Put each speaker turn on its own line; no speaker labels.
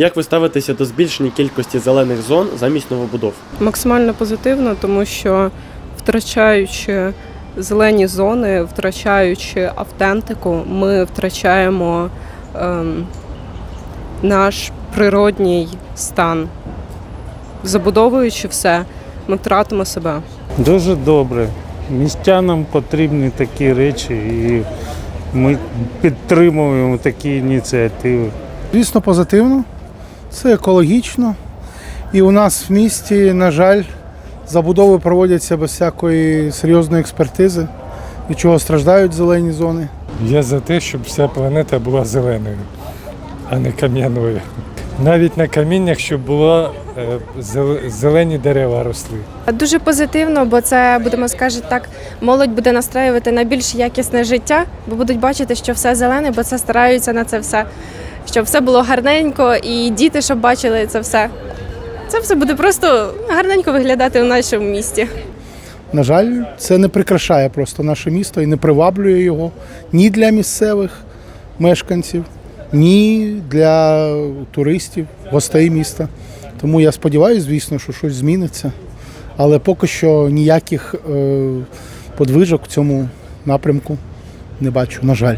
Як ви ставитеся до збільшення кількості зелених зон замість новобудов?
Максимально позитивно, тому що втрачаючи зелені зони, втрачаючи автентику, ми втрачаємо ем, наш природній стан. Забудовуючи все, ми втратимо себе.
Дуже добре. Містянам потрібні такі речі, і ми підтримуємо такі ініціативи.
Звісно, позитивно, це екологічно. І у нас в місті, на жаль, забудови проводяться без всякої серйозної експертизи, від чого страждають зелені зони.
Я за те, щоб вся планета була зеленою, а не кам'яною. Навіть на каміннях, щоб було е, зелені дерева росли.
Дуже позитивно, бо це будемо скажемо так, молодь буде настраювати на більш якісне життя, бо будуть бачити, що все зелене, бо це стараються на це все, щоб все було гарненько, і діти, щоб бачили це все. Це все буде просто гарненько виглядати у нашому місті.
На жаль, це не прикрашає просто наше місто і не приваблює його ні для місцевих мешканців, ні для туристів, гостей міста. Тому я сподіваюся, звісно, що щось зміниться. Але поки що ніяких е, подвижок в цьому напрямку не бачу, на жаль.